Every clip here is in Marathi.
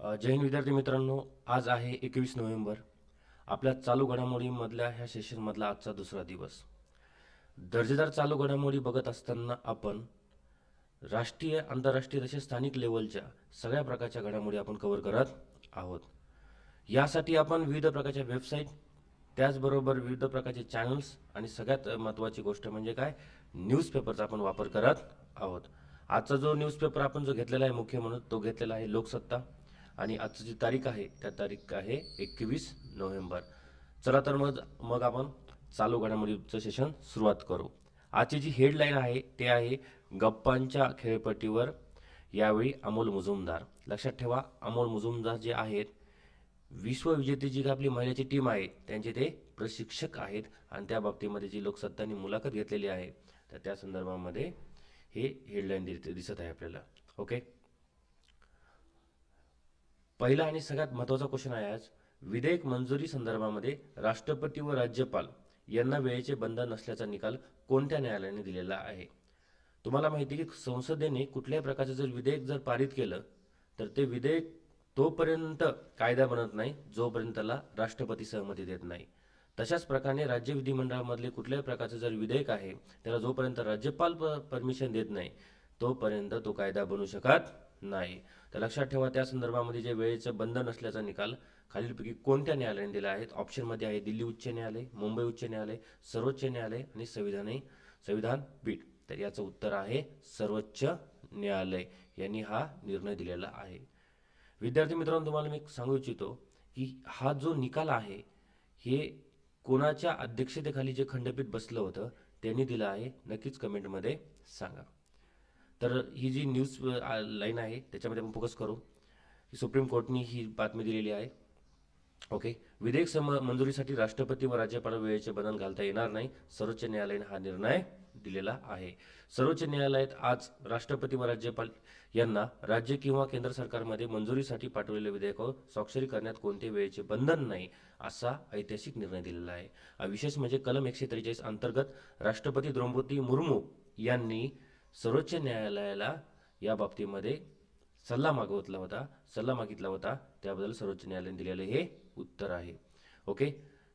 जैन विद्यार्थी मित्रांनो आज आहे एकवीस नोव्हेंबर. आपल्या चालू घडामोडीमधल्या ह्या सेशनमधला आजचा दुसरा दिवस. दर्जेदार चालू घडामोडी बघत असताना आपण राष्ट्रीय आंतरराष्ट्रीय तसेच स्थानिक लेवलच्या सगळ्या प्रकारच्या घडामोडी आपण कव्हर करत आहोत. यासाठी आपण विविध प्रकारच्या वेबसाईट त्याचबरोबर विविध प्रकारचे चॅनल्स आणि सगळ्यात महत्त्वाची गोष्ट म्हणजे काय? न्यूजपेपरचा आपण वापर करत आहोत. आजचा जो न्यूजपेपर आपण जो घेतलेला आहे मुख्य म्हणून तो घेतलेला आहे लोकसत्ता. आणि आजची जी तारीख आहे त्या तारीख आहे एकवीस नोव्हेंबर. चला तर मग मग आपण चालू घडामोडीचं सेशन सुरुवात करू. आजची जी हेडलाईन आहे ते आहे गप्पांच्या खेळपट्टीवर यावेळी अमोल मुजुमदार. लक्षात ठेवा अमोल मुजुमदार जे आहेत विश्वविजेती जी आपली महिलाची टीम आहे त्यांचे ते प्रशिक्षक आहेत आणि त्या बाबतीमध्ये जी लोकसत्तांनी मुलाखत घेतलेली आहे तर त्या संदर्भामध्ये हे हेडलाईन दिसत आहे आपल्याला. ओके पहिला आणि सगळ्यात महत्त्वाचा क्वेश्चन आहे आज. विधेयक मंजुरी संदर्भामध्ये राष्ट्रपती व राज्यपाल यांना वेळेचे बंधन नसल्याचा निकाल कोणत्या न्यायालयाने दिलेला आहे? तुम्हाला माहिती की संसदेने कुठल्याही प्रकारचं जर विधेयक जर पारित केलं तर ते विधेयक तोपर्यंत कायदा बनत नाही जोपर्यंत त्याला राष्ट्रपती सहमती देत नाही. तशाच प्रकारे राज्य विधिमंडळामधले कुठल्याही प्रकारचं जर विधेयक आहे त्याला जोपर्यंत राज्यपाल परमिशन देत नाही तोपर्यंत तो कायदा बनू शकत नाही. तर लक्षात ठेवा त्या संदर्भामध्ये जे वेळेचं बंधन असल्याचा निकाल खालीलपैकी कोणत्या न्यायालयाने दिला आहे? ऑप्शनमध्ये आहे दिल्ली उच्च न्यायालय मुंबई उच्च न्यायालय सर्वोच्च न्यायालय आणि संविधानही संविधान पीठ. तर याचं उत्तर आहे सर्वोच्च न्यायालय. यांनी हा निर्णय दिलेला आहे. विद्यार्थी मित्रांनो तुम्हाला मी सांगू इच्छितो की हा जो निकाल आहे हे कोणाच्या अध्यक्षतेखाली जे खंडपीठ बसलं होतं त्यांनी दिलं आहे. नक्कीच कमेंटमध्ये सांगा. तर ही जी न्यूज लाईन आहे त्याच्यामध्ये आपण फोकस करू. सुप्रीम कोर्टनी ही बातमी दिलेली आहे. ओके विधेयक सम मंजुरीसाठी राष्ट्रपती व राज्यपाल वेळेचे बंधन घालता येणार नाही. सर्वोच्च न्यायालयाने हा निर्णय दिलेला आहे. सर्वोच्च न्यायालयात आज राष्ट्रपती व राज्यपाल यांना राज्य किंवा केंद्र सरकारमध्ये मंजुरीसाठी पाठवलेले विधेयकावर स्वाक्षरी करण्यात कोणते वेळेचे बंधन नाही असा ऐतिहासिक निर्णय दिलेला आहे. विशेष म्हणजे कलम एकशे त्रेचाळीस अंतर्गत राष्ट्रपती द्रौपदी मुर्मू यांनी सर्वोच्च न्यायालयाला या बाबतीमध्ये सल्ला मागवतला होता सल्ला मागितला होता. त्याबद्दल सर्वोच्च न्यायालयाने दिलेलं हे उत्तर आहे. ओके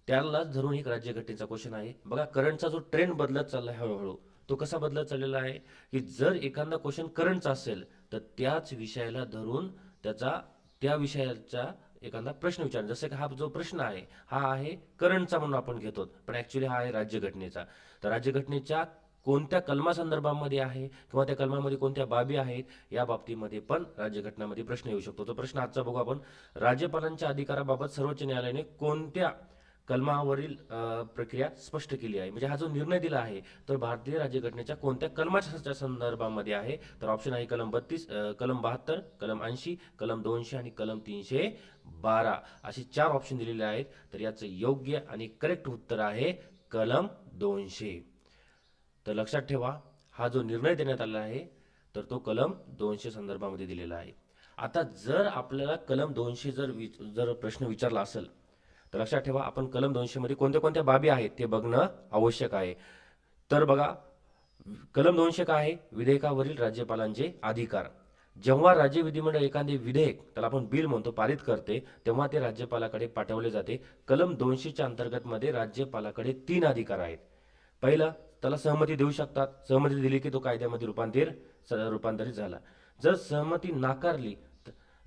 त्यालाच धरून एक राज्यघटनेचा क्वेश्चन आहे. बघा करंटचा जो ट्रेंड बदलत चालला आहे हळूहळू तो कसा बदलत चाललेला आहे? की जर एखादा क्वेश्चन करंटचा असेल तर त्याच विषयाला धरून त्याचा त्या विषयाचा एखादा प्रश्न विचार. जसं की हा जो प्रश्न आहे हा आहे करंटचा म्हणून आपण घेतो. पण ॲक्च्युली हा आहे राज्यघटनेचा. तर राज्यघटनेच्या कोणत्या कलमासंदर्भामध्ये आहे किंवा त्या कलमामध्ये कोणत्या बाबी आहेत या बाबतीमध्ये पण राज्यघटनामध्ये प्रश्न येऊ शकतो. तो प्रश्न आजचा बघू आपण. राज्यपालांच्या अधिकाराबाबत सर्वोच्च न्यायालयाने कोणत्या कलमावरील प्रक्रिया स्पष्ट केली आहे? म्हणजे हा जो निर्णय दिला आहे तर भारतीय राज्यघटनेच्या कोणत्या कलमाच्या संदर्भामध्ये आहे? तर ऑप्शन आहे कलम बत्तीस कलम बहात्तर कलम ऐंशी कलम दोनशे आणि कलम तीनशे बारा. असे चार ऑप्शन दिलेले आहेत. तर याचं योग्य आणि करेक्ट उत्तर आहे कलम दोनशे. तर लक्षात ठेवा हा जो निर्णय देण्यात आला आहे तर तो कलम दोनशे संदर्भामध्ये दिलेला आहे. आता जर आपल्याला कलम दोनशे जर विच- जर प्रश्न विचारला असेल तर लक्षात ठेवा आपण कलम दोनशेमध्ये कोणत्या कोणत्या बाबी आहेत ते बघणं आवश्यक आहे. तर बघा कलम दोनशे काय आहे? विधेयकावरील राज्यपालांचे अधिकार. जेव्हा राज्य विधिमंडळ एखादे विधेयक त्याला आपण बिल म्हणतो पारित करते तेव्हा ते राज्यपालाकडे पाठवले जाते. कलम दोनशेच्या अंतर्गतमध्ये राज्यपालाकडे तीन अधिकार आहेत. पहिलं त्याला सहमती देऊ शकतात. सहमती दिली की तो कायद्यामध्ये रूपांतर रूपांतरित झाला. जर सहमती नाकारली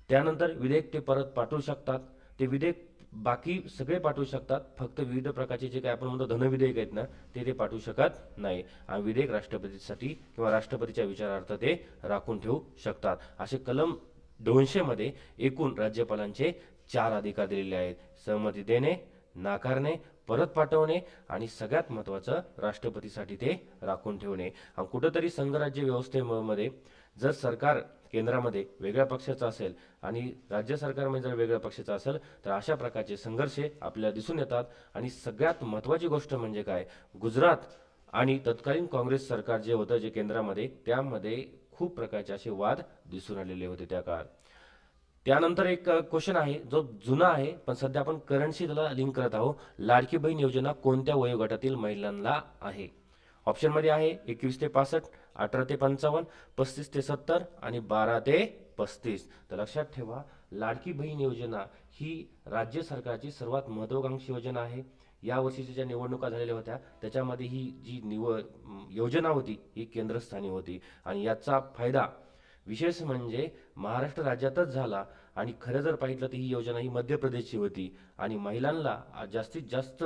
त्यानंतर विधेयक ते परत पाठवू शकतात. ते विधेयक बाकी सगळे पाठवू शकतात. फक्त विविध प्रकारचे जे काय आपण म्हणतो धनविधेयक आहेत ना ते ते पाठवू शकत नाही. आणि विधेयक राष्ट्रपतीसाठी किंवा राष्ट्रपतीच्या विचारार्थ ते राखून ठेवू शकतात. असे कलम दोनशेमध्ये एकूण राज्यपालांचे चार अधिकार दिलेले आहेत. सहमती देणे नाकारणे परत पाठवणे आणि सगळ्यात महत्त्वाचं राष्ट्रपतीसाठी ते राखून ठेवणे. आणि कुठंतरी संघराज्य व्यवस्थेमध्ये जर सरकार केंद्रामध्ये वेगळ्या पक्षाचा असेल आणि राज्य सरकारमध्ये जर वेगळ्या पक्षाचा असेल तर अशा प्रकारचे संघर्ष आपल्याला दिसून येतात. आणि सगळ्यात महत्त्वाची गोष्ट म्हणजे काय? गुजरात आणि तत्कालीन काँग्रेस सरकार जे होतं जे केंद्रामध्ये त्यामध्ये खूप प्रकारचे असे वाद दिसून आलेले होते त्या काळात. त्यानंतर एक क्वेश्चन आहे जो जुना आहे पण सध्या आपण करंटशी त्याला लिंक करत आहोत. लाडकी बहीण योजना कोणत्या वयोगटातील महिलांना आहे? ऑप्शनमध्ये आहे एकवीस ते पासष्ट अठरा ते पंचावन्न पस्तीस ते सत्तर आणि बारा ते पस्तीस. तर लक्षात ठेवा लाडकी बहीण योजना ही राज्य सरकारची सर्वात महत्वाकांक्षी योजना आहे. या वर्षीच्या ज्या निवडणुका झालेल्या होत्या त्याच्यामध्ये ही जी निवड योजना होती ही केंद्रस्थानी होती. आणि याचा फायदा विशेष म्हणजे महाराष्ट्र राज्यातच झाला आणि खरं जर पाहिलं तर ही योजना ही मध्य प्रदेशची होती. आणि महिलांना जास्तीत जास्त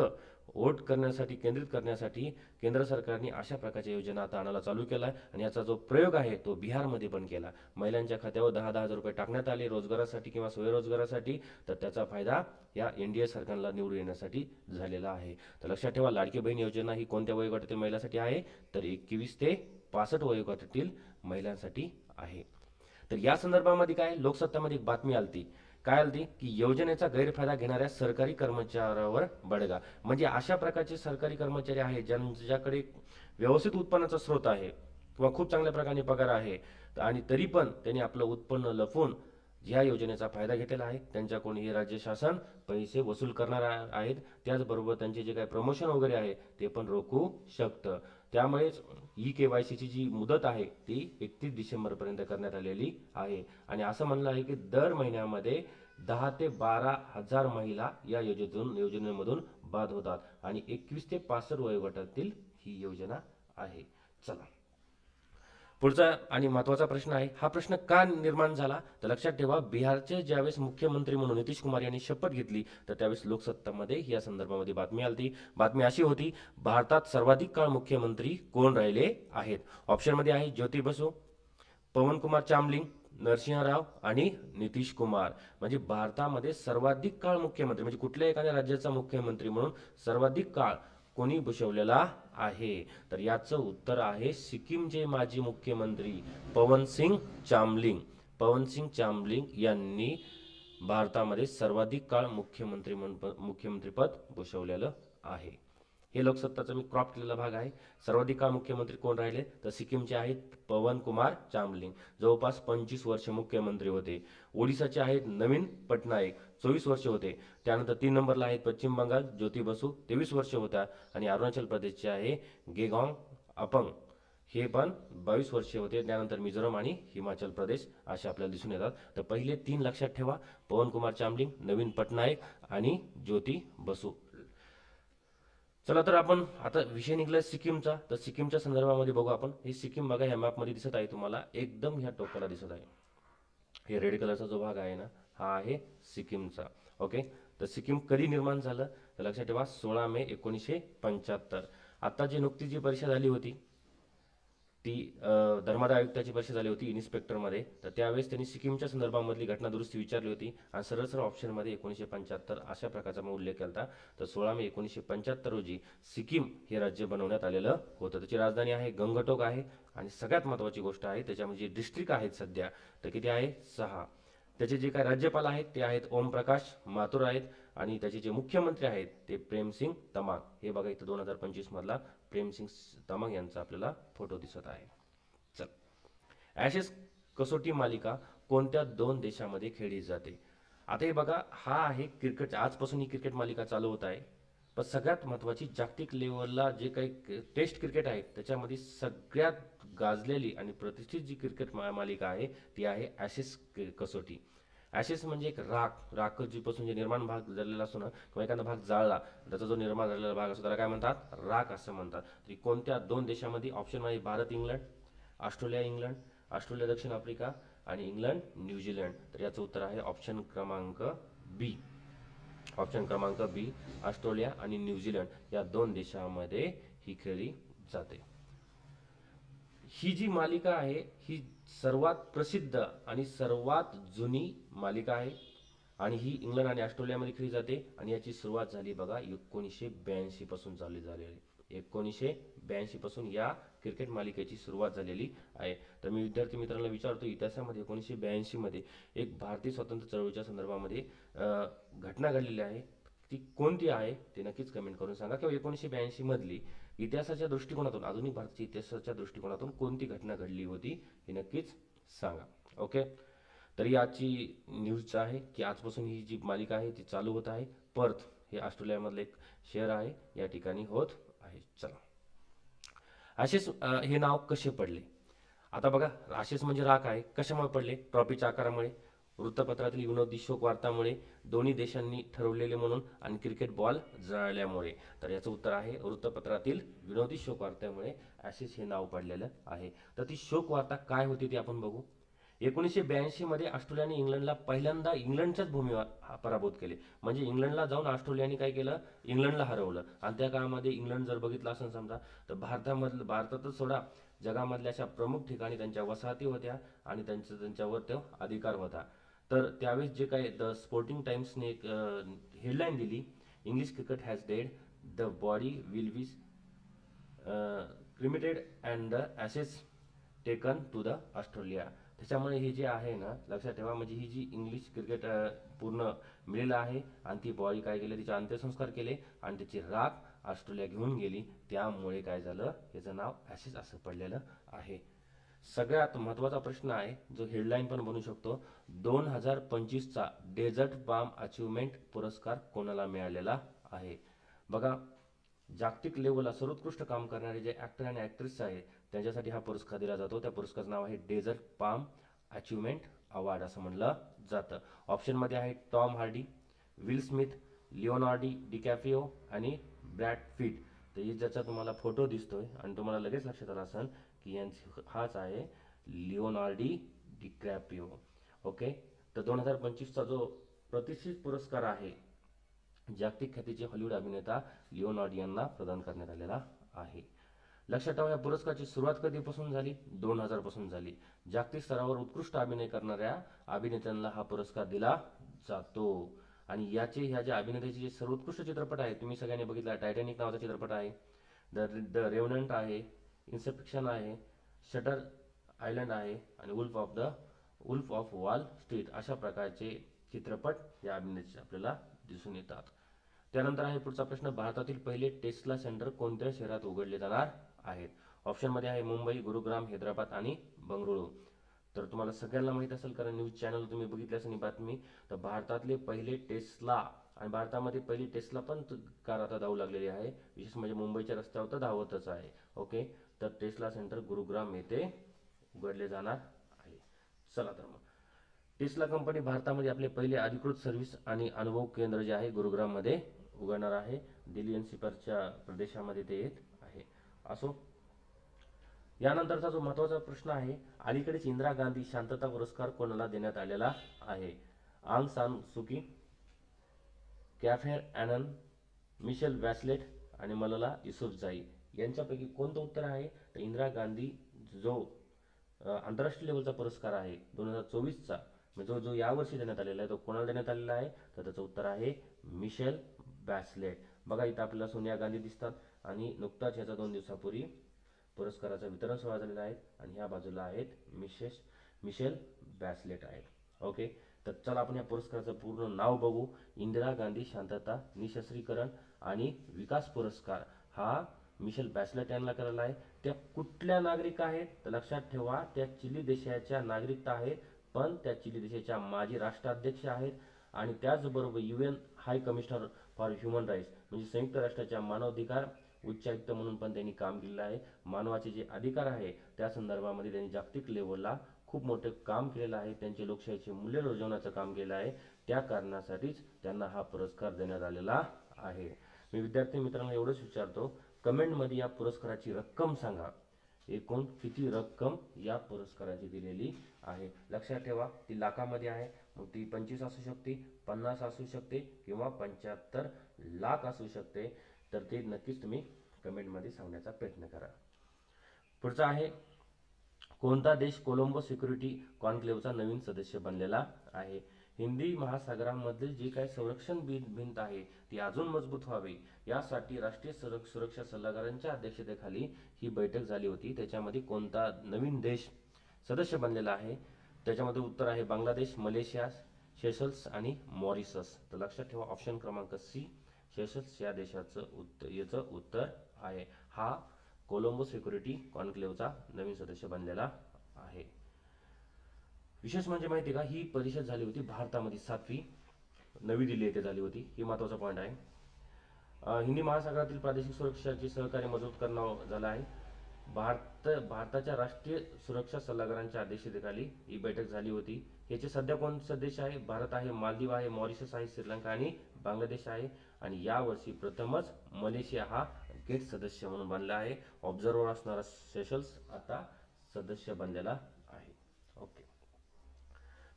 वोट करण्यासाठी केंद्रित करण्यासाठी केंद्र सरकारने अशा प्रकारच्या योजना आता आणायला चालू केला आहे आणि याचा जो प्रयोग आहे तो बिहारमध्ये पण केला. महिलांच्या खात्यावर दहा दहा हजार रुपये टाकण्यात आले रोजगारासाठी किंवा स्वयंरोजगारासाठी तर त्याचा फायदा या एन डी ए सरकारला निवडून येण्यासाठी झालेला आहे. तर लक्षात ठेवा लाडकी बहीण योजना ही कोणत्या वयोगटातील महिलांसाठी आहे? तर एकवीस ते पासष्ट वयोगटातील महिलांसाठी आहे. तर या संदर्भामध्ये काय? लोकसत्तामध्ये एक बातमी आलती. काय आलती? की योजनेचा गैरफायदा घेणाऱ्या सरकारी कर्मचाऱ्यावर बडगा. म्हणजे अशा प्रकारचे सरकारी कर्मचारी आहेत ज्यांच्याकडे व्यवस्थित उत्पन्नाचा स्रोत आहे किंवा खूप चांगल्या प्रकारे पगार आहे. आणि तरी पण त्यांनी आपलं उत्पन्न लपवून या योजनेचा फायदा घेतलेला आहे. त्यांच्याकडून हे राज्य शासन पैसे वसूल करणार आहेत. त्याचबरोबर त्यांचे जे काही प्रमोशन वगैरे आहे ते पण रोखू शकतं. त्यामुळेच ई के वाय सीची जी मुदत आहे ती एकतीस डिसेंबरपर्यंत करण्यात आलेली आहे. आणि असं म्हणलं आहे की दर महिन्यामध्ये दहा ते बारा हजार महिला या योजनेतून योजनेमधून बाद होतात. आणि एकवीस ते पासष्ट वयोगटातील ही योजना आहे. चला. पुढचा आणि महत्त्वाचा प्रश्न आहे हा प्रश्न का निर्माण झाला? तर लक्षात ठेवा बिहारचे ज्यावेळेस मुख्यमंत्री म्हणून नितीश कुमार यांनी शपथ घेतली तर त्यावेळेस लोकसत्तामध्ये या संदर्भामध्ये बातमी आली बातमी अशी होती भारतात सर्वाधिक काळ मुख्यमंत्री कोण राहिले आहेत? ऑप्शनमध्ये आहे ज्योती बसू पवनकुमार चामलिंग नरसिंह राव आणि नितीश कुमार. म्हणजे भारतामध्ये सर्वाधिक काळ मुख्यमंत्री म्हणजे कुठल्या एखाद्या राज्याचा मुख्यमंत्री म्हणून सर्वाधिक काळ कोणी भूषवलेला आहे. तर याचं उत्तर आहे सिक्कीमचे माजी मुख्यमंत्री पवनसिंग चामलिंग. पवनसिंग चामलिंग यांनी भारतामध्ये सर्वाधिक काळ मुख्यमंत्री म्हणून मुख्यमंत्रीपद भूषवलेलं आहे. हे लोकसत्ताचा मी क्रॉप केलेला भाग आहे. सर्वाधिक काळ मुख्यमंत्री कोण राहिले? तर सिक्कीमचे आहेत पवन कुमार चामलिंग. जवळपास पंचवीस वर्ष मुख्यमंत्री होते. ओडिसाचे आहेत नवीन पटनायक. चोवीस वर्ष होते. त्यानंतर तीन नंबरला आहेत पश्चिम बंगाल ज्योती बसू. तेवीस वर्ष होत्या. आणि अरुणाचल प्रदेशचे आहे गेगॉंग अपंग. हे पण बावीस वर्षे होते. त्यानंतर मिझोरम आणि हिमाचल प्रदेश असे आपल्याला दिसून येतात. तर पहिले तीन लक्षात ठेवा. पवन कुमार चामलिंग नवीन पटनायक आणि ज्योती बसू. चला तर आपण आता विषय निघला सिक्कीमचा. तर सिक्कीमच्या संदर्भामध्ये बघू आपण. हे सिक्कीम बघा ह्या मॅपमध्ये दिसत आहे तुम्हाला. एकदम ह्या टोकाला दिसत आहे. हे रेड कलरचा जो भाग आहे ना हा आहे सिक्कीमचा. ओके तर सिक्कीम कधी निर्माण झालं? तर लक्षात ठेवा सोळा मे एकोणीसशे पंच्याहत्तर. आता जी नुकतीच जी परीक्षा झाली होती ती अ, धर्मादाय आयुक्ताची परीक्षा झाली होती इन्स्पेक्टरमध्ये. तर त्यावेळेस त्यांनी सिक्कीमच्या संदर्भामधली घटना दुरुस्ती विचारली होती आणि सरळ सरळ ऑप्शनमध्ये एकोणीसशे पंच्याहत्तर अशा प्रकारचा मग उल्लेख केला होता. तर सोळा मे एकोणीसशे पंच्याहत्तर रोजी सिक्कीम हे राज्य बनवण्यात आलेलं होतं. त्याची राजधानी आहे गंगटोक आहे आणि सगळ्यात महत्त्वाची गोष्ट आहे त्याच्यामध्ये जे डिस्ट्रिक्ट आहेत सध्या तर किती आहे? सहा. त्याचे जे काही राज्यपाल आहेत ते आहेत ओमप्रकाश माथुर आहेत आणि त्याचे जे मुख्यमंत्री आहेत ते प्रेमसिंग तमांग. हे बघा इथं दोन हजार पंचवीसमधला प्रेमसिंग तमांग यांचा आपल्याला फोटो दिसत आहे. चल. ॲशेस कसोटी मालिका कोणत्या दोन देशामध्ये खेळली जाते? आता हे बघा हा आहे क्रिकेट आजपासून ही क्रिकेट मालिका चालू होत आहे. पण सगळ्यात महत्त्वाची जागतिक लेवलला जे काही टेस्ट क्रिकेट आहे त्याच्यामध्ये सगळ्यात गाजलेली आणि प्रतिष्ठित जी क्रिकेट मा- मालिका आहे ती आहे ॲशेस क- कसोटी. ॲशेस म्हणजे एक राख राख जीपासून जे निर्माण भाग झालेला असतो ना किंवा एखादा भाग जाळला त्याचा जो निर्माण झालेला भाग असतो त्याला काय म्हणतात? राख असं म्हणतात. तरी कोणत्या दोन देशामध्ये? ऑप्शन आहे Bharat England Australia England Australia दक्षिण आफ्रिका आणि इंग्लंड न्यूझीलंड तर याचं उत्तर आहे ऑप्शन क्रमांक बी ऑप्शन क्रमांक बी ऑस्ट्रेलिया आणि न्यूझीलंड या दोन देशामध्ये ही खेळली जाते. ही जी मालिका आहे ही सर्वात प्रसिद्ध आणि सर्वात जुनी मालिका आहे. आणि ही इंग्लंड आणि ऑस्ट्रेलियामध्ये खेळली जाते. आणि याची सुरुवात झाली बघा एकोणीसशे ब्याऐंशीपासून पासून झालेली. एकोणीसशे ब्याऐंशी पासून या क्रिकेट मालिकेची सुरुवात झालेली आहे. तर मी विद्यार्थी मित्रांना विचारतो इतिहासामध्ये एकोणीसशे ब्याऐंशी मध्ये एक भारतीय स्वातंत्र्य चळवळीच्या संदर्भामध्ये घटना घडलेली आहे. ती कोणती आहे ते नक्कीच कमेंट करून सांगा. किंवा एकोणीसशे ब्याऐंशी मधली इतिहासाच्या दृष्टिकोनातून आधुनिक भारताच्या इतिहासाच्या दृष्टिकोनातून कोणती घटना घडली होती हे नक्कीच सांगा. ओके तर आजची न्यूज आहे की आजपासून ही जी मालिका आहे ती चालू होत आहे. पर्थ हे ऑस्ट्रेलियामधलं एक शहर आहे. या ठिकाणी होत आहे. चला. असेच हे नाव कसे पडले? आता बघा राशेस म्हणजे राख आहे. कशामुळे पडले? ट्रॉफीच्या आकारामुळे वृत्तपत्रातील विनोदी शोक वार्तामुळे दोन्ही देशांनी ठरवलेले म्हणून आणि क्रिकेट बॉल जळल्यामुळे. तर याचं उत्तर आहे वृत्तपत्रातील विनोदी शोकवार्त्यामुळे ॲसिस हे नाव पडलेलं आहे. तर ती शोकवार्ता काय होती ती आपण बघू. एकोणीसशे ब्याऐंशीमध्ये ऑस्ट्रेलियाने इंग्लंडला पहिल्यांदा इंग्लंडच्याच भूमीवर पराभूत केले. म्हणजे इंग्लंडला जाऊन ऑस्ट्रेलियाने काय केलं? इंग्लंडला हरवलं. आणि त्या काळामध्ये इंग्लंड जर बघितलं असेल समजा तर भारतामधलं भारतातच सोडा जगामधल्या अशा प्रमुख ठिकाणी त्यांच्या वसाहती होत्या आणि त्यांचं त्यांच्यावर तो अधिकार होता. तर त्यावेळेस जे काही द स्पोर्टिंग टाइम्सने एक हेडलाईन दिली English cricket has dead the body will be cremated and the ashes taken to the Australia त्याच्यामुळे हे जे आहे ना लक्षात ठेवा म्हणजे ही जी इंग्लिश क्रिकेट पूर्ण मिळेल आहे आणि ती बॉडी काय केली तिचे अंत्यसंस्कार केले आणि त्याची राख ऑस्ट्रेलिया घेऊन गेली त्यामुळे काय झालं याचं नाव ॲसेस असं पडलेलं आहे. सगळ्यात महत्त्वाचा प्रश्न आहे जो हेडलाईन पण बनू शकतो दोन हजार पंचवीसचा डेझर्ट बाम अचिव्हमेंट पुरस्कार कोणाला मिळालेला आहे? बघा जागतिक लेवलला सर्वोत्कृष्ट काम करणारे जे ॲक्टर आणि ॲक्ट्रेस आहेत त्यांच्यासाठी हा पुरस्कार दिला जातो. त्या पुरस्काराचं नाव आहे डेझर्ट पाम अचिव्हमेंट अवॉर्ड असं म्हणलं जातं. ऑप्शनमध्ये आहे Tom Hardy Will Smith Leonardo DiCaprio आणि ब्रॅड फिट तर हे ज्याचा तुम्हाला फोटो दिसतोय आणि तुम्हाला लगेच लक्षात आलं असेल की यांची हाच आहे लिओनार्डी डिक्रॅपिओ. ओके? तर दोन हजार पंचवीसचा जो प्रतिष्ठित पुरस्कार आहे जागतिक ख्यातीचे हॉलिवूड अभिनेता लिओनार्ड यांना प्रदान करण्यात आलेला आहे. लक्षात ठेवा या पुरस्काराची सुरुवात कधीपासून झाली? दोन हजारपासून झाली. जागतिक स्तरावर उत्कृष्ट अभिनय करणाऱ्या अभिनेत्यांना हा पुरस्कार दिला जातो. आणि याचे ह्या ज्या अभिनेत्याचे जे सर्वोत्कृष्ट चित्रपट आहेत तुम्ही सगळ्यांनी बघितला टायटॅनिक नावाचा चित्रपट आहे. द द रेवनंट आहे. इन्सेप्शन आहे शटर आयलंड आहे आणि Wolf of the Wolf of Wall Street अशा प्रकारचे चित्रपट या अभिनेत्याचे आपल्याला दिसून येतात. त्यानंतर आहे पुढचा प्रश्न भारतातील पहिले टेस्ला सेंटर कोणत्या शहरात उघडले जाणार आहेत? ऑप्शनमध्ये आहे मुंबई गुरुग्राम हैदराबाद आणि बंगळुरू. तर तुम्हाला सगळ्यांना माहीत असेल कारण न्यूज चॅनल तुम्ही बघितली असेल बातमी तर भारतातले पहिले टेस्ला आणि भारतामध्ये पहिली टेस्ला पण कार आता धावू लागलेली आहे. विशेष म्हणजे मुंबईच्या रस्त्यावर तर धावतच आहे. ओके तर टेस्ला सेंटर गुरुग्राम येथे उघडले जाणार आहे. चला तर मग. टेस्ला कंपनी भारतामध्ये आपले पहिले अधिकृत सर्व्हिस आणि अनुभव केंद्र जे आहे गुरुग्राममध्ये उघडणार आहे. दिल्ली एनसीपरच्या प्रदेशामध्ये ते येत आहे. असो. यानंतरचा जो महत्त्वाचा प्रश्न आहे अलीकडेच इंदिरा गांधी शांतता पुरस्कार कोणाला देण्यात आलेला आहे? आंग सान सुकी कॅफेर ॲनन मिशेल वॅसलेट आणि मलाला युसुफजाई. यांच्यापैकी कोणतं उत्तर आहे? तर इंदिरा गांधी जो आंतरराष्ट्रीय लेवलचा पुरस्कार आहे दोन हजार चोवीसचा म्हणजे जो जो यावर्षी देण्यात आलेला आहे तो कोणाला देण्यात आलेला आहे? तर त्याचं उत्तर आहे मिशेल बॅसलेट बघा इथं आपल्याला सोनिया गांधी दिसतात आणि नुकताच ह्याचा दोन दिवसापूर्वी पुरस्काराचा वितरण सोहळा झालेला आहे आणि ह्या बाजूला आहेत मिशेस मिशेल बॅसलेट आहेत. ओके? तर चला आपण या पुरस्काराचं पूर्ण नाव बघू. इंदिरा गांधी शांतता निशस्त्रीकरण आणि विकास पुरस्कार हा मिशेल बॅसलेट यांना करायला आहे. त्या कुठल्या नागरिक आहेत? तर लक्षात ठेवा त्या चिली देशाच्या नागरिकता आहेत पण त्या चिली देशाच्या माजी राष्ट्राध्यक्ष आहेत आणि त्याचबरोबर U N high commissioner for human rights म्हणजे संयुक्त राष्ट्राच्या मानवाधिकार उच्चायुक्त म्हणून पण त्यांनी काम केलेलं आहे. मानवाचे जे अधिकार आहे त्या संदर्भामध्ये त्यांनी जागतिक लेवलला खूप मोठे काम केलेलं आहे. त्यांचे लोकशाहीचे मूल्य रुजवण्याचं काम केलं आहे. त्या कारणासाठीच त्यांना हा पुरस्कार देण्यात आलेला आहे. मी विद्यार्थी मित्रांना एवढंच विचारतो. कमेंटमध्ये या पुरस्काराची रक्कम सांगा. एकूण किती रक्कम या पुरस्काराची दिलेली आहे? लक्षात ठेवा ती लाखामध्ये आहे. मग ती पंचवीस असू शकते पन्नास असू शकते किंवा पंच्याहत्तर लाख असू शकते. तर ते नक्कीच तुम्ही कमेंटमध्ये सांगण्याचा प्रयत्न करा. पुढचा आहे कोणता देश कोलंबो सिक्युरिटी कॉन्क्लेव्हचा नवीन सदस्य बनलेला आहे? हिंदी महासागरांमधील जी काही संरक्षण भिंत भिंत आहे ती अजून मजबूत व्हावी. यासाठी राष्ट्रीय सुरक्षा सल्लागारांच्या अध्यक्षतेखाली ही बैठक झाली होती. त्याच्यामध्ये कोणता नवीन देश सदस्य बनलेला आहे? त्याच्यामध्ये उत्तर आहे बांगलादेश मलेशिया शेशल्स आणि मॉरिसस तर लक्षात ठेवा ऑप्शन क्रमांक सी शेशल्स या देशाचं उत्तर याचं उत्तर आहे. हा कोलंबो सिक्युरिटी कॉन्क्लेव्हचा नवीन सदस्य बनलेला आहे. विशेष म्हणजे माहिती आहे का ही परिषद झाली होती भारतामध्ये सातवी. नवी दिल्ली येथे झाली होती. ही महत्त्वाचा पॉईंट आहे. हिंदी महासागरातील प्रादेशिक सुरक्षाचे सहकार्य मजबूत करणं झालं आहे. भारत भारताच्या राष्ट्रीय सुरक्षा सल्लागारांच्या अध्यक्षतेखाली ही बैठक झाली होती. याचे सध्या कोण सदस्य आहे? भारत आहे मालदीव आहे मॉरिशस आहे श्रीलंका आणि बांगलादेश आहे. आणि यावर्षी प्रथमच मलेशिया हा गेट सदस्य म्हणून बनला आहे. ऑब्झर्वर असणारा सेशल्स आता सदस्य बनलेला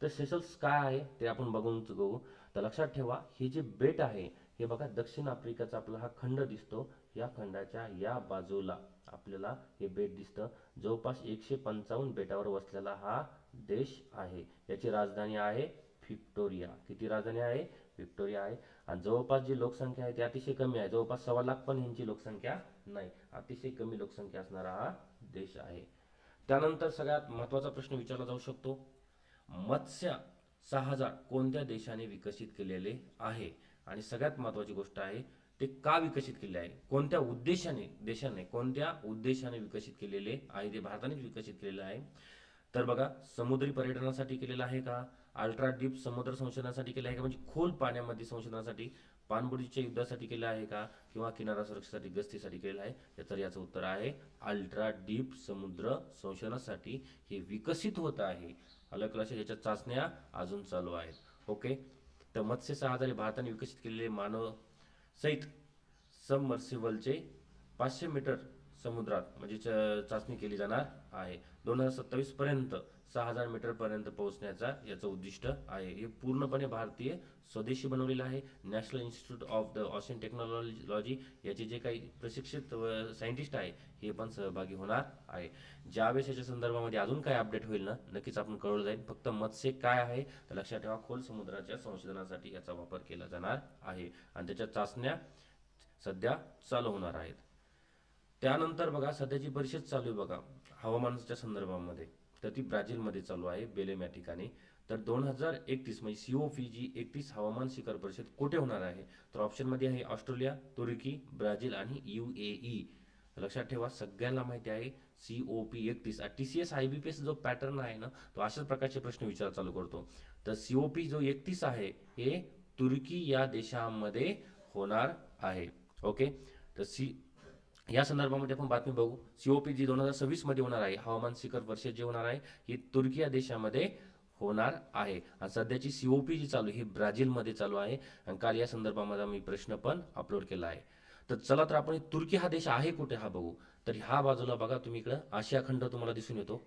तर सेशल्स काय आहे ते आपण बघून बघू. तर लक्षात ठेवा हे जे बेट आहे हे बघा दक्षिण आफ्रिकेचा आपला हा खंड दिसतो. या खंडाच्या या बाजूला आपल्याला हे बेट दिसतं. जवळपास एकशे पंचावन्न बेटावर वसलेला हा देश आहे. याची राजधानी आहे व्हिक्टोरिया. किती राजधानी आहे? व्हिक्टोरिया आहे. आणि जवळपास जी लोकसंख्या आहे ती अतिशय कमी आहे. जवळपास सव्वा लाख पण ह्यांची लोकसंख्या नाही. अतिशय कमी लोकसंख्या असणारा हा देश आहे. त्यानंतर सगळ्यात महत्त्वाचा प्रश्न विचारला जाऊ शकतो. मत्स्य सहाजार कोणत्या देशाने विकसित केलेले आहे? आणि सगळ्यात महत्त्वाची गोष्ट आहे ते का विकसित केले आहे? कोणत्या उद्देशाने देशाने कोणत्या उद्देशाने विकसित केलेले आहे? ते भारतानेच विकसित केलेलं आहे. तर बघा समुद्री पर्यटनासाठी केलेलं आहे का? अल्ट्रा डीप समुद्र संशोधनासाठी केलं आहे का? म्हणजे खोल पाण्यामध्ये संशोधनासाठी पाणबुडीच्या युद्धासाठी केलं आहे का? किंवा किनारा सुरक्षेसाठी गस्तीसाठी केलेलं आहे? तर तर याचं उत्तर आहे अल्ट्रा डीप समुद्र संशोधनासाठी हे विकसित होत आहे. अलग लक्षात याच्या चाचण्या अजून चालू आहेत. ओके तर मत्स्य सहाधारी भारताने विकसित केलेले मानव सहित सबमर्सिबलचे पाचशे मीटर समुद्रात म्हणजे च- चाचणी केली जाणार आहे. दोन हजार सत्तावीस पर्यंत सहा हजार मीटर पर्यंत पोहोचण्याचा याचं उद्दिष्ट आहे. हे पूर्णपणे भारतीय स्वदेशी बनवलेलं आहे. National institute of the ocean technology याचे जे काही प्रशिक्षित सायंटिस्ट आहे हे पण सहभागी होणार आहे. ज्यावेळेस याच्या संदर्भामध्ये अजून काय अपडेट होईल ना नक्कीच आपण कळवलं जाईल. फक्त मत्स्य काय आहे तर लक्षात ठेवा खोल समुद्राच्या संशोधनासाठी याचा वापर केला जाणार आहे. आणि त्याच्या चाचण्या सध्या चालू होणार आहेत. त्यानंतर बघा सध्याची परिषद चालू आहे बघा हवामानाच्या संदर्भामध्ये. तर ती ब्राझीलमध्ये चालू आहे बेलेम या ठिकाणी. तर दोन हजार एकतीस म्हणजे सीओपी जी एकतीस हवामान शिखर परिषद कुठे होणार आहे? तर ऑप्शनमध्ये आहे ऑस्ट्रेलिया तुर्की ब्राझील आणि यू ए ई. लक्षात ठेवा सगळ्यांना माहिती आहे सी ओ पी एकतीस. T C S I B P S जो पॅटर्न आहे ना तो अशाच प्रकारचे प्रश्न विचार चालू करतो. तर सी ओ पी जो एकतीस आहे हे तुर्की या देशामध्ये होणार आहे. ओके? तर सी या संदर्भामध्ये आपण बातमी बघू. सीओपी जी दोन हजार सव्वीसमध्ये होणार आहे. हवामान शिखर परिषद जे होणार आहे ही तुर्की या देशामध्ये होणार आहे. आणि सध्याची सीओपी जी चालू आहे ही ब्राझीलमध्ये चालू आहे. आणि काल या संदर्भामध्ये मी प्रश्न पण अपलोड केला आहे. तर चला तर आपण तुर्की हा देश आहे कुठे हा बघू. तर ह्या बाजूला बघा तुम्ही इकडं. आशिया खंड तुम्हाला दिसून येतो.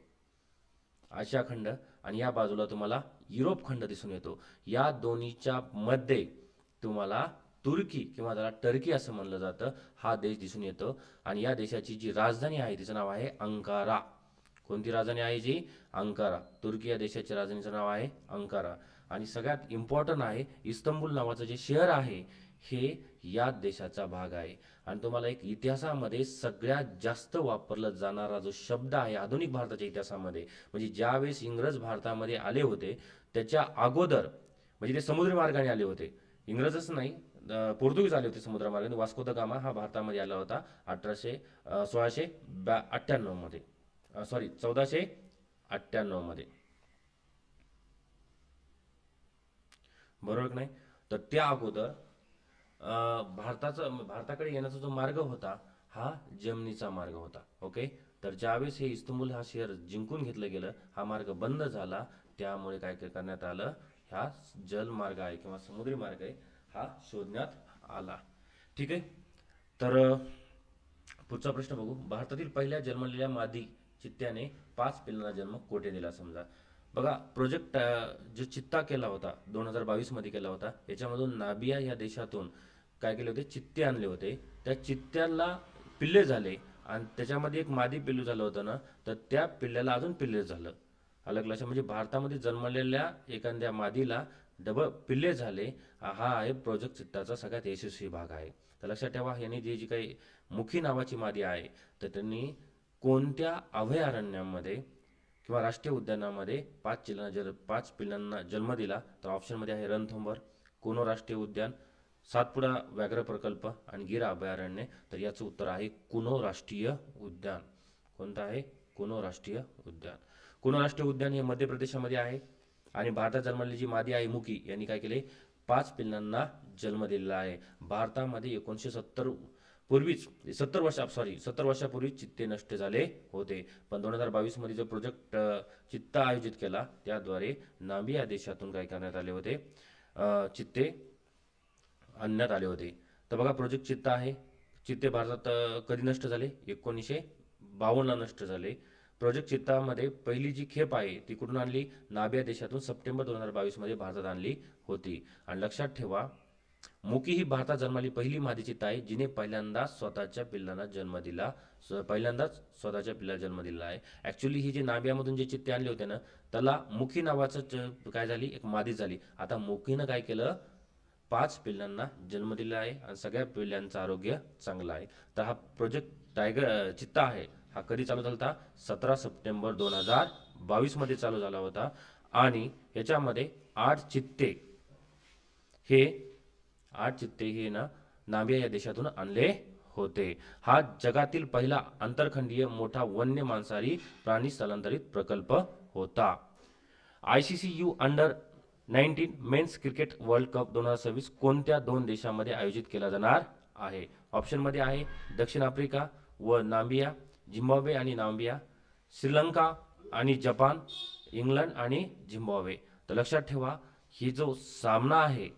आशिया खंड आणि या बाजूला तुम्हाला युरोप खंड दिसून येतो. या दोन्हीच्या मध्ये तुम्हाला तुर्की किंवा त्याला टर्की असं म्हणलं जातं हा देश दिसून येतो. आणि या देशाची जी राजधानी आहे तिचं नाव आहे अंकारा. कोणती राजधानी आहे जी? अंकारा. तुर्की या देशाच्या राजधानीचं नाव आहे अंकारा. आणि सगळ्यात इम्पॉर्टंट आहे इस्तंबूल नावाचं जे शहर आहे हे या देशाचा भाग आहे. आणि तुम्हाला एक इतिहासामध्ये सगळ्यात जास्त वापरला जाणारा जो शब्द आहे आधुनिक भारताच्या इतिहासामध्ये म्हणजे ज्यावेळेस इंग्रज भारतामध्ये आले होते त्याच्या अगोदर म्हणजे ते समुद्री मार्गाने आले होते. इंग्रजच नाही पोर्तुगीज आले होते समुद्रमार्गाने वास्को द गामा हा भारतामध्ये आला होता अठराशे सोळाशे ब्या अठ्ठ्याण्णवमध्ये सॉरी चौदाशे अठ्ठ्याण्णवमध्ये. बरोबर नाही? तर त्या अगोदर अं, भारताचा भारताकडे येण्याचा जो मार्ग होता हा जमनीचा मार्ग होता. ओके? तर ज्यावेळेस हे इस्तंबूल हा शहर जिंकून घेतलं गेलं हा मार्ग बंद झाला त्यामुळे काय काय करण्यात आलं हा जलमार्ग आहे किंवा समुद्री मार्ग आहे हा शोधण्यात आला. ठीक आहे? तर पुढचा प्रश्न बघू. भारतातील पहिल्या जन्मलेल्या मादी चित्त्याने पाच पिल्लांना जन्म कोठे दिला? समजा. बघा प्रोजेक्ट जो चित्ता केला होता दोन हजार बावीसमध्ये केला होता याच्यामधून नाबिया या देशातून काय केले होते? चित्ते आणले होते. त्या चित्त्याला पिल्ले झाले आणि त्याच्यामध्ये एक मादी पिल्लू झालं होतं ना तर त्या पिल्ल्याला अजून पिल्ले झालं. अलग लक्षात म्हणजे भारतामध्ये जन्मलेल्या एखाद्या मादीला डबल पिल्ले झाले. हा आहे प्रोजेक्ट चित्ताचा सगळ्यात यशस्वी भाग आहे. तर लक्षात ठेवा यांनी जी जी काही मुखी नावाची मादी आहे तर त्यांनी कोणत्या अभयारण्यामध्ये किंवा राष्ट्रीय उद्यानामध्ये पाच चिल्लांना जल पाच पिल्लांना जन्म दिला? तर ऑप्शनमध्ये आहे रणथंबर कोनो राष्ट्रीय उद्यान सातपुडा व्याघ्र प्रकल्प आणि गिर अभयारण्य. तर याचं उत्तर आहे कुनो राष्ट्रीय उद्यान. कोणतं आहे? कुनो राष्ट्रीय उद्यान. कुनो राष्ट्रीय उद्यान हे मध्य प्रदेशामध्ये आहे. आणि भारतात जन्मलेली जी मादी आहे मुकी यांनी काय केले? पाच पिल्लांना जन्म दिलेला आहे. भारतामध्ये एकोणीसशे सत्तर पूर्वीच सत्तर वर्षा सॉरी सत्तर वर्षापूर्वी चित्ते नष्ट झाले होते. पण दोन हजार बावीसमध्ये जो प्रोजेक्ट चित्ता आयोजित केला त्याद्वारे नामिया देशातून काय करण्यात आले होते? चित्ते आणण्यात आले होते. तर बघा प्रोजेक्ट चित्ता आहे. चित्ते भारतात कधी नष्ट झाले? एकोणीसशे बावन्नला नष्ट झाले. प्रोजेक्ट चित्तामध्ये पहिली जी खेप आहे ती कुठून आणली? नाबिया देशातून सप्टेंबर दोन हजार बावीसमध्ये भारतात आणली होती. आणि लक्षात ठेवा मुकी ही भारतात जन्माली पहिली मादी चित्ता आहे जिने पहिल्यांदा स्वतःच्या पिल्लांना जन्म दिला. स्व- पहिल्यांदाच स्वतःच्या पिल्लाला जन्म दिला आहे. ऍक्च्युली ही जी नाबियामधून जे चित्ते आणले होते ना त्याला मुखी नावाचं च- काय झाली? एक मादी झाली. आता मुखीनं काय केलं? पाच पिल्लांना जन्म दिला आहे आणि सगळ्या पिल्लांचं आरोग्य चांगलं आहे. तर हा प्रोजेक्ट टायगर चित्ता आहे. हा कधी चालू झाला होता सतरा सप्टेंबर दोन हजार बावीसमध्ये चालू झाला होता. आणि याच्यामध्ये आठ चित्ते हे आठ चित्ते हे ना नामिया या देशातून आणले होते. हा जगातील पहिला आंतरखंडीय मोठा वन्य मांसाहारी प्राणी स्थलांतरित प्रकल्प होता. I C C U under nineteen men's cricket world cup दोन हजार सव्वीस कोणत्या दोन देशामध्ये आयोजित केला जाणार आहे? ऑप्शनमध्ये आहे दक्षिण आफ्रिका व नांबिया झिम्बाब्वे आणि नांबिया श्रीलंका आणि जपान इंग्लंड आणि झिम्बाब्वे तर लक्षात ठेवा ही जो सामना आहे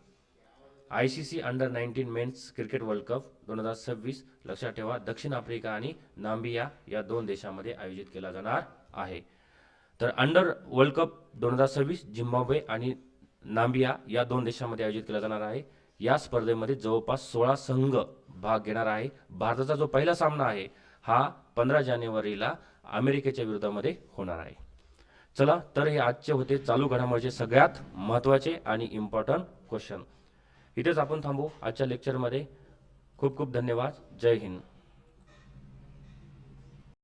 I C C under nineteen men's cricket world cup दोन हजार सव्वीस लक्षात ठेवा दक्षिण आफ्रिका आणि नांबिया या दोन देशामध्ये आयोजित केला जाणार आहे. तर अंडर वर्ल्ड कप दोन हजार सव्वीस झिम्बाब्वे आणि नांबिया या दोन देशामध्ये आयोजित केला जाणार आहे. या स्पर्धेमध्ये जवळपास सोळा संघ भाग घेणार आहे. भारताचा जो पहिला सामना आहे हा पंधरा जानेवारीला अमेरिकेच्या विरोधामध्ये होणार आहे. चला तर हे आजचे होते चालू घडामोडीचे सगळ्यात महत्त्वाचे आणि इम्पॉर्टंट क्वेश्चन इथेच आपण थांबू. आजच्या लेक्चरमध्ये खूप खूप धन्यवाद. जय हिंद.